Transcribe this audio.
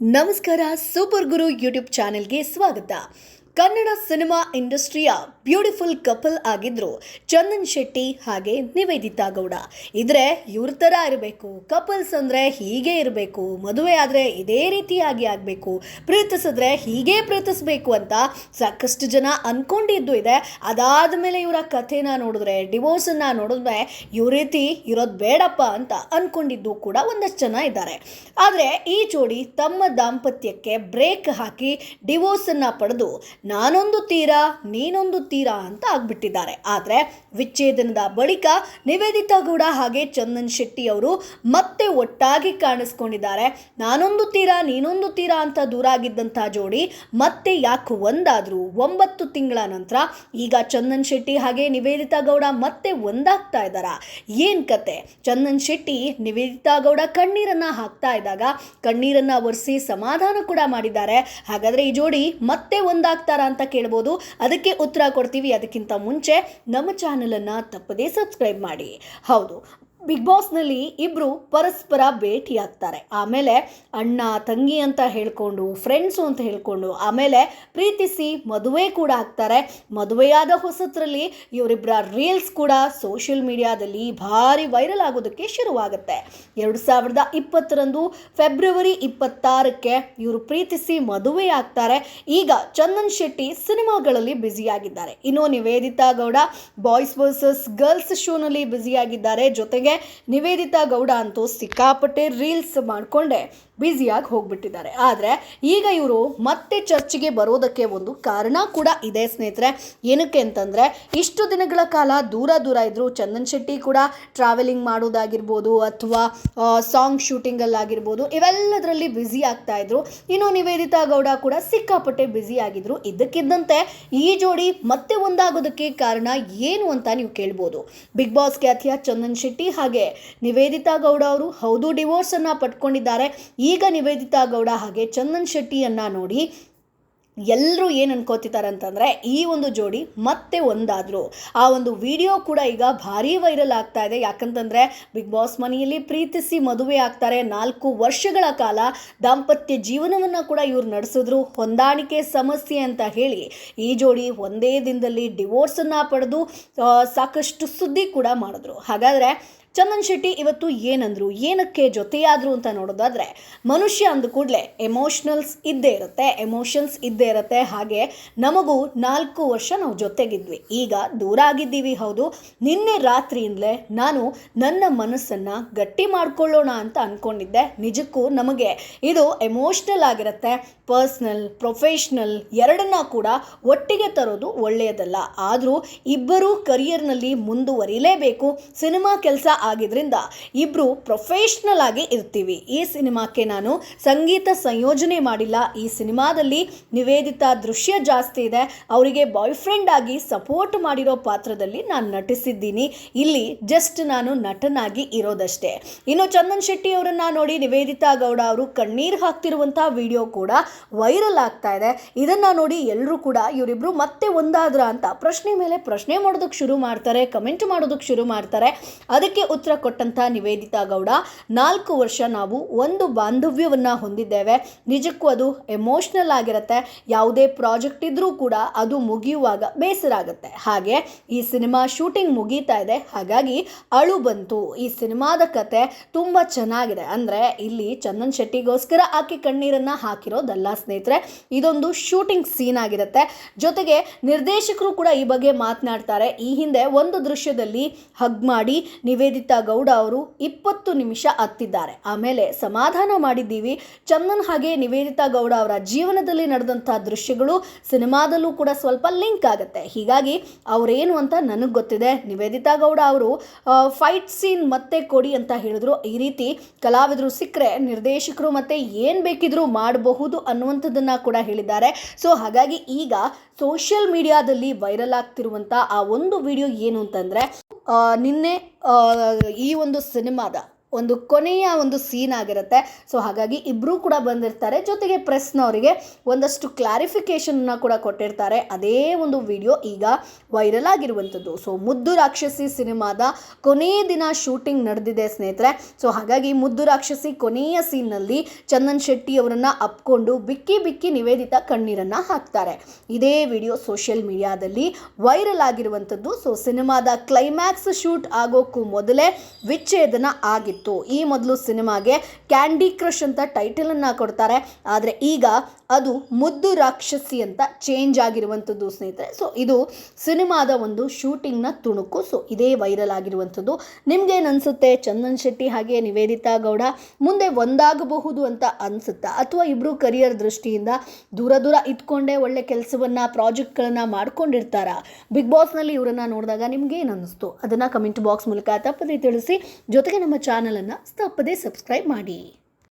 ನಮಸ್ಕಾರ ಸೂಪರ್ ಗುರು ಯೂಟ್ಯೂಬ್ ಚಾನೆಲ್ಗೆ ಸ್ವಾಗತ. ಕನ್ನಡ ಸಿನಿಮಾ ಇಂಡಸ್ಟ್ರಿಯ ಬ್ಯೂಟಿಫುಲ್ ಕಪಲ್ ಆಗಿದ್ರು ಚಂದನ್ ಶೆಟ್ಟಿ ಹಾಗೆ ನಿವೇದಿತಾ ಗೌಡ. ಇದ್ರೆ ಇವ್ರ ಥರ ಇರಬೇಕು. ಕಪಲ್ಸ್ ಅಂದರೆ ಹೀಗೆ ಇರಬೇಕು. ಮದುವೆ ಆದರೆ ಇದೇ ರೀತಿಯಾಗಿ ಆಗಬೇಕು. ಪ್ರೀತಿಸಿದ್ರೆ ಹೀಗೆ ಪ್ರೀತಿಸ್ಬೇಕು ಅಂತ ಸಾಕಷ್ಟು ಜನ ಅಂದ್ಕೊಂಡಿದ್ದು ಇದೆ. ಅದಾದ ಮೇಲೆ ಇವರ ಕಥೆನ ನೋಡಿದ್ರೆ ಡಿವೋರ್ಸನ್ನು ನೋಡಿದ್ರೆ ಇವ್ ರೀತಿ ಇರೋದು ಬೇಡಪ್ಪ ಅಂತ ಅನ್ಕೊಂಡಿದ್ದು ಕೂಡ ಒಂದಷ್ಟು ಜನ ಇದ್ದಾರೆ. ಆದರೆ ಈ ಜೋಡಿ ತಮ್ಮ ದಾಂಪತ್ಯಕ್ಕೆ ಬ್ರೇಕ್ ಹಾಕಿ ಡಿವೋರ್ಸನ್ನು ಪಡೆದು ನಾನೊಂದು ತೀರ, ನೀನೊಂದು ತೀರ ಅಂತ ಆಗ್ಬಿಟ್ಟಿದ್ದಾರೆ. ಆದರೆ ವಿಚ್ಛೇದನದ ಬಳಿಕ ನಿವೇದಿತಾ ಗೌಡ ಹಾಗೆ ಚಂದನ್ ಶೆಟ್ಟಿ ಅವರು ಮತ್ತೆ ಒಟ್ಟಾಗಿ ಕಾಣಿಸ್ಕೊಂಡಿದ್ದಾರೆ. ನಾನೊಂದು ತೀರ, ನೀನೊಂದು ತೀರ ಅಂತ ದೂರ ಆಗಿದ್ದಂಥ ಜೋಡಿ ಮತ್ತೆ ಯಾಕೆ ಒಂದಾದ್ರು ಒಂಬತ್ತು ತಿಂಗಳ ನಂತರ ಈಗ ಚಂದನ್ ಶೆಟ್ಟಿ ಹಾಗೆ ನಿವೇದಿತಾ ಗೌಡ ಮತ್ತೆ ಒಂದಾಗ್ತಾ ಇದ್ದಾರ? ಏನು ಕತೆ? ಚಂದನ್ ಶೆಟ್ಟಿ ನಿವೇದಿತಾ ಗೌಡ ಕಣ್ಣೀರನ್ನ ಹಾಕ್ತಾ ಇದ್ದಾಗ ಕಣ್ಣೀರನ್ನ ಒರೆಸಿ ಸಮಾಧಾನ ಕೂಡ ಮಾಡಿದ್ದಾರೆ. ಹಾಗಾದ್ರೆ ಈ ಜೋಡಿ ಮತ್ತೆ ಒಂದಾಗ್ತಾರ ಅಂತ ಕೇಳ್ಬೋದು. ಅದಕ್ಕೆ ಉತ್ತರ ಕೊಡ್ತೀವಿ. ಅದಕ್ಕಿಂತ ಮುಂಚೆ ನಮ್ಮ ಚಾನಲನ್ನು ತಪ್ಪದೇ ಸಬ್ಸ್ಕ್ರೈಬ್ ಮಾಡಿ. ಹೌದು. ಬಿಗ್ ಬಾಸ್ನಲ್ಲಿ ಇಬ್ಬರು ಪರಸ್ಪರ ಭೇಟಿಯಾಗ್ತಾರೆ. ಆಮೇಲೆ ಅಣ್ಣ, ತಂಗಿ ಅಂತ ಹೇಳ್ಕೊಂಡು ಫ್ರೆಂಡ್ಸು ಅಂತ ಹೇಳ್ಕೊಂಡು, ಆಮೇಲೆ ಪ್ರೀತಿಸಿ ಮದುವೆ ಕೂಡ ಆಗ್ತಾರೆ. ಮದುವೆಯಾದ ಹೊಸತ್ರಲ್ಲಿ ಇವರಿಬ್ಬರ ರೀಲ್ಸ್ ಕೂಡ ಸೋಷಿಯಲ್ ಮೀಡಿಯಾದಲ್ಲಿ ಭಾರಿ ವೈರಲ್ ಆಗೋದಕ್ಕೆ ಶುರುವಾಗುತ್ತೆ. ಎರಡು ಸಾವಿರದ ಇಪ್ಪತ್ತರಂದು ಫೆಬ್ರವರಿ ಇಪ್ಪತ್ತಾರಕ್ಕೆ ಇವರು ಪ್ರೀತಿಸಿ ಮದುವೆ ಆಗ್ತಾರೆ. ಈಗ ಚಂದನ್ ಶೆಟ್ಟಿ ಸಿನಿಮಾಗಳಲ್ಲಿ ಬ್ಯುಸಿಯಾಗಿದ್ದಾರೆ. ಇನ್ನು Nivedita Gowda boys versus girls ಶೋನಲ್ಲಿ ಬ್ಯುಸಿಯಾಗಿದ್ದಾರೆ. ಜೊತೆಗೆ ನಿವೇದಿತಾ ಗೌಡ ಅಂತೂ ಸಿಕ್ಕಾಪಟ್ಟೆ ರೀಲ್ಸ್ ಮಾಡಿಕೊಂಡೆ. ಬ್ಯುಸಿಯಾಗಿ ಹೋಗ್ಬಿಟ್ಟಿದ್ದಾರೆ. ಆದರೆ ಈಗ ಇವರು ಮತ್ತೆ ಚರ್ಚಿಗೆ ಬರೋದಕ್ಕೆ ಒಂದು ಕಾರಣ ಕೂಡ ಇದೆ ಸ್ನೇಹಿತರೆ. ಏನಕ್ಕೆ ಅಂತಂದರೆ ಇಷ್ಟು ದಿನಗಳ ಕಾಲ ದೂರ ದೂರ ಇದ್ದರು ಚಂದನ್ ಶೆಟ್ಟಿ ಕೂಡ ಟ್ರಾವೆಲಿಂಗ್ ಮಾಡೋದಾಗಿರ್ಬೋದು ಅಥವಾ ಸಾಂಗ್ ಶೂಟಿಂಗಲ್ಲಾಗಿರ್ಬೋದು ಇವೆಲ್ಲದರಲ್ಲಿ ಬ್ಯುಸಿ ಆಗ್ತಾ ಇದ್ರು. ಇನ್ನು ನಿವೇದಿತಾ ಗೌಡ ಕೂಡ ಸಿಕ್ಕಾಪಟ್ಟೆ ಬ್ಯುಸಿ ಆಗಿದ್ರು. ಇದ್ದಕ್ಕಿದ್ದಂತೆ ಈ ಜೋಡಿ ಮತ್ತೆ ಒಂದಾಗೋದಕ್ಕೆ ಕಾರಣ ಏನು ಅಂತ ನೀವು ಕೇಳ್ಬೋದು. ಬಿಗ್ ಬಾಸ್ ಖ್ಯಾತಿಯ ಚಂದನ್ ಶೆಟ್ಟಿ ಹಾಗೆ ನಿವೇದಿತಾ ಗೌಡ ಅವರು ಹೌದು ಡಿವೋರ್ಸ್ ಪಟ್ಕೊಂಡಿದ್ದಾರೆ ಈಗ ನಿವೇದಿತಾ ಗೌಡ ಹಾಗೆ ಚಂದನ್ ಶೆಟ್ಟಿಯನ್ನು ನೋಡಿ ಎಲ್ಲರೂ ಏನು ಅನ್ಕೋತಿದ್ದಾರೆ ಅಂತಂದರೆ ಈ ಒಂದು ಜೋಡಿ ಮತ್ತೆ ಒಂದಾದರೂ. ಆ ಒಂದು ವಿಡಿಯೋ ಕೂಡ ಈಗ ಭಾರೀ ವೈರಲ್ ಆಗ್ತಾ ಇದೆ. ಯಾಕಂತಂದರೆ ಬಿಗ್ ಬಾಸ್ ಮನೆಯಲ್ಲಿ ಪ್ರೀತಿಸಿ ಮದುವೆ ಆಗ್ತಾರೆ. ನಾಲ್ಕು ವರ್ಷಗಳ ಕಾಲ ದಾಂಪತ್ಯ ಜೀವನವನ್ನು ಕೂಡ ಇವ್ರು ನಡೆಸಿದ್ರು. ಹೊಂದಾಣಿಕೆ ಸಮಸ್ಯೆ ಅಂತ ಹೇಳಿ ಈ ಜೋಡಿ ಒಂದೇ ದಿನದಲ್ಲಿ ಡಿವೋರ್ಸನ್ನು ಪಡೆದು ಸಾಕಷ್ಟು ಸುದ್ದಿ ಕೂಡ ಮಾಡಿದ್ರು. ಹಾಗಾದರೆ ಚಂದನ್ ಶೆಟ್ಟಿ ಇವತ್ತು ಏನಂದ್ರು, ಏನಕ್ಕೆ ಜೊತೆಯಾದ್ರು ಅಂತ ನೋಡೋದಾದ್ರೆ, ಮನುಷ್ಯ ಅಂದ ಕೂಡಲೇ ಎಮೋಷ್ನಲ್ಸ್ ಇದ್ದೇ ಇರುತ್ತೆ ಎಮೋಷನ್ಸ್ ಇದ್ದೇ ಇರುತ್ತೆ. ಹಾಗೆ ನಮಗೂ ನಾಲ್ಕು ವರ್ಷ ನಾವು ಜೊತೆಗಿದ್ವಿ. ಈಗ ದೂರ ಆಗಿದ್ದೀವಿ, ಹೌದು. ನಿನ್ನೆ ರಾತ್ರಿಯಿಂದಲೇ ನಾನು ನನ್ನ ಮನಸ್ಸನ್ನು ಗಟ್ಟಿ ಮಾಡ್ಕೊಳ್ಳೋಣ ಅಂತ ಅಂದ್ಕೊಂಡಿದ್ದೆ ನಿಜಕ್ಕೂ ನಮಗೆ ಇದು ಎಮೋಷ್ನಲ್ ಆಗಿರುತ್ತೆ. ಪರ್ಸ್ನಲ್ ಪ್ರೊಫೆಷ್ನಲ್ ಎರಡನ್ನ ಕೂಡ ಒಟ್ಟಿಗೆ ತರೋದು ಒಳ್ಳೆಯದಲ್ಲ. ಆದರೂ ಇಬ್ಬರೂ ಕರಿಯರ್ನಲ್ಲಿ ಮುಂದುವರಿಲೇಬೇಕು. ಸಿನಿಮಾ ಕೆಲಸ ಆಗಿದ್ರಿಂದ ಇಬ್ಬರು ಪ್ರೊಫೆಷ್ನಲ್ ಆಗಿ ಇರ್ತೀವಿ. ಈ ಸಿನಿಮಾಕ್ಕೆ ನಾನು ಸಂಗೀತ ಸಂಯೋಜನೆ ಮಾಡಿಲ್ಲ. ಈ ಸಿನಿಮಾದಲ್ಲಿ ನಿವೇದಿತಾ ದೃಶ್ಯ ಜಾಸ್ತಿ ಇದೆ. ಅವರಿಗೆ ಬಾಯ್ ಫ್ರೆಂಡ್ ಆಗಿ ಸಪೋರ್ಟ್ ಮಾಡಿರೋ ಪಾತ್ರದಲ್ಲಿ ನಾನು ನಟಿಸಿದ್ದೀನಿ. ಇಲ್ಲಿ ಜಸ್ಟ್ ನಾನು ನಟನಾಗಿ ಇರೋದಷ್ಟೇ. ಇನ್ನು ಚಂದನ್ ಶೆಟ್ಟಿ ಅವರನ್ನು ನೋಡಿ ನಿವೇದಿತಾ ಗೌಡ ಅವರು ಕಣ್ಣೀರು ಹಾಕ್ತಿರುವಂತಹ ವಿಡಿಯೋ ಕೂಡ ವೈರಲ್ ಆಗ್ತಾ ಇದೆ. ಇದನ್ನ ನೋಡಿ ಎಲ್ಲರೂ ಕೂಡ ಇವರಿಬ್ರು ಮತ್ತೆ ಒಂದಾದ್ರ ಅಂತ ಪ್ರಶ್ನೆ ಮೇಲೆ ಪ್ರಶ್ನೆ ಮಾಡೋದಕ್ಕೆ ಶುರು ಮಾಡ್ತಾರೆ ಕಮೆಂಟ್ ಮಾಡೋದಕ್ಕೆ ಶುರು ಮಾಡ್ತಾರೆ. ಅದಕ್ಕೆ ಉತ್ತರ ಕೊಟ್ಟಂತ ನಿವೇದಿತಾ ಗೌಡ, ನಾಲ್ಕು ವರ್ಷ ನಾವು ಒಂದು ಬಾಂಧವ್ಯವನ್ನು ಹೊಂದಿದ್ದೇವೆ. ನಿಜಕ್ಕೂ ಅದು ಎಮೋಷ್ನಲ್ ಆಗಿರುತ್ತೆ. ಯಾವುದೇ ಪ್ರಾಜೆಕ್ಟ್ ಇದ್ರೂ ಕೂಡ ಅದು ಮುಗಿಯುವಾಗ ಬೇಸರ ಆಗುತ್ತೆ. ಹಾಗೆ ಈ ಸಿನಿಮಾ ಶೂಟಿಂಗ್ ಮುಗೀತಾ ಇದೆ. ಹಾಗಾಗಿ ಅಳು ಬಂತು. ಈ ಸಿನಿಮಾದ ಕತೆ ತುಂಬ ಚೆನ್ನಾಗಿದೆ. ಅಂದರೆ ಇಲ್ಲಿ ಚಂದನ್ ಶೆಟ್ಟಿಗೋಸ್ಕರ ಆಕೆ ಕಣ್ಣೀರನ್ನ ಹಾಕಿರೋದಲ್ಲ ಸ್ನೇಹಿತರೆ, ಇದೊಂದು ಶೂಟಿಂಗ್ ಸೀನ್ ಆಗಿರುತ್ತೆ. ಜೊತೆಗೆ ನಿರ್ದೇಶಕರು ಕೂಡ ಈ ಬಗ್ಗೆ ಮಾತನಾಡ್ತಾರೆ. ಈ ಹಿಂದೆ ಒಂದು ದೃಶ್ಯದಲ್ಲಿ ಹಗ್ ಮಾಡಿ ನಿವೇದಿತಾ ಗೌಡ ಅವರು ಇಪ್ಪತ್ತು ನಿಮಿಷ ಹತ್ತಿದ್ದಾರೆ ಆಮೇಲೆ ಸಮಾಧಾನ ಮಾಡಿದ್ದೀವಿ. ಚಂದನ್ ಹಾಗೆ ನಿವೇದಿತಾ ಗೌಡ ಅವರ ಜೀವನದಲ್ಲಿ ನಡೆದಂಥ ದೃಶ್ಯಗಳು ಸಿನಿಮಾದಲ್ಲೂ ಕೂಡ ಸ್ವಲ್ಪ ಲಿಂಕ್ ಆಗುತ್ತೆ. ಹೀಗಾಗಿ ಅವರೇನು ಅಂತ ನನಗೆ ಗೊತ್ತಿದೆ. ನಿವೇದಿತಾ ಗೌಡ ಅವರು ಫೈಟ್ ಸೀನ್ ಮತ್ತೆ ಕೊಡಿ ಅಂತ ಹೇಳಿದ್ರು. ಈ ರೀತಿ ಕಲಾವಿದರು ಸಿಕ್ಕರೆ ನಿರ್ದೇಶಕರು ಮತ್ತೆ ಏನು ಬೇಕಿದ್ರೂ ಮಾಡಬಹುದು ಅನ್ನುವಂಥದ್ದನ್ನು ಕೂಡ ಹೇಳಿದ್ದಾರೆ. ಸೊ, ಹಾಗಾಗಿ ಈಗ ಸೋಷಿಯಲ್ ಮೀಡಿಯಾದಲ್ಲಿ ವೈರಲ್ ಆಗ್ತಿರುವಂಥ ಆ ಒಂದು ವಿಡಿಯೋ ಏನು ಅಂತಂದರೆ ನಿನ್ನೆ ಈ ಒಂದು ಸಿನಿಮಾದ ಒಂದು ಕೊನೆಯ ಒಂದು ಸೀನ್ ಆಗಿರುತ್ತೆ. ಸೊ ಹಾಗಾಗಿ ಇಬ್ಬರೂ ಕೂಡ ಬಂದಿರ್ತಾರೆ. ಜೊತೆಗೆ ಪ್ರೆಸ್ನವರಿಗೆ ಒಂದಷ್ಟು ಕ್ಲಾರಿಫಿಕೇಷನ್ನ ಕೂಡ ಕೊಟ್ಟಿರ್ತಾರೆ. ಅದೇ ಒಂದು ವಿಡಿಯೋ ಈಗ ವೈರಲ್ ಆಗಿರುವಂಥದ್ದು. ಸೊ ಮುದ್ದು ರಾಕ್ಷಸಿ ಸಿನಿಮಾದ ಕೊನೆಯ ದಿನ ಶೂಟಿಂಗ್ ನಡೆದಿದೆ ಸ್ನೇಹಿತರೆ. ಸೊ ಹಾಗಾಗಿ ಮುದ್ದು ರಾಕ್ಷಸಿ ಕೊನೆಯ ಸೀನ್ನಲ್ಲಿ ಚಂದನ್ ಶೆಟ್ಟಿ ಅವರನ್ನು ಅಪ್ಕೊಂಡು ಬಿಕ್ಕಿ ಬಿಕ್ಕಿ ನಿವೇದಿತ ಕಣ್ಣೀರನ್ನ ಹಾಕ್ತಾರೆ. ಇದೇ ವಿಡಿಯೋ ಸೋಷಿಯಲ್ ಮೀಡಿಯಾದಲ್ಲಿ ವೈರಲ್ ಆಗಿರುವಂಥದ್ದು. ಸೊ ಸಿನಿಮಾದ ಕ್ಲೈಮ್ಯಾಕ್ಸ್ ಶೂಟ್ ಆಗೋಕ್ಕೂ ಮೊದಲೇ ವಿಚ್ಛೇದನ ಆಗಿತ್ತು. ಈ ಮೊದಲು ಸಿನಿಮಾಗೆ ಕ್ಯಾಂಡಿ ಕ್ರಶ್ ಅಂತ ಟೈಟಲನ್ನು ಕೊಡ್ತಾರೆ. ಆದರೆ ಈಗ ಅದು ಮುದ್ದು ರಾಕ್ಷಸಿ ಅಂತ ಚೇಂಜ್ ಆಗಿರುವಂಥದ್ದು ಸ್ನೇಹಿತರೆ. ಸೊ ಇದು ಸಿನಿಮಾದ ಒಂದು ಶೂಟಿಂಗ್ನ ತುಣುಕು. ಸೊ ಇದೇ ವೈರಲ್ ಆಗಿರುವಂಥದ್ದು. ನಿಮ್ಗೇನು ಅನಿಸುತ್ತೆ ಚಂದನ್ ಶೆಟ್ಟಿ ಹಾಗೆ ನಿವೇದಿತಾ ಗೌಡ ಮುಂದೆ ಒಂದಾಗಬಹುದು ಅಂತ ಅನಿಸುತ್ತಾ? ಅಥವಾ ಇಬ್ಬರು ಕರಿಯರ್ ದೃಷ್ಟಿಯಿಂದ ದೂರ ದೂರ ಇದ್ಕೊಂಡೇ ಒಳ್ಳೆ ಕೆಲಸವನ್ನು ಪ್ರಾಜೆಕ್ಟ್ಗಳನ್ನು ಮಾಡ್ಕೊಂಡಿರ್ತಾರಾ? ಬಿಗ್ ಬಾಸ್ನಲ್ಲಿ ಇವರನ್ನು ನೋಡಿದಾಗ ನಿಮ್ಗೇನು ಅನಿಸ್ತು ಅದನ್ನು ಕಮೆಂಟ್ ಬಾಕ್ಸ್ ಮೂಲಕ ತಪ್ಪದೇ ತಿಳಿಸಿ. ಜೊತೆಗೆ ನಮ್ಮ ಚಾನಲನ್ನು ತಪ್ಪದೇ ಸಬ್ಸ್ಕ್ರೈಬ್ ಮಾಡಿ.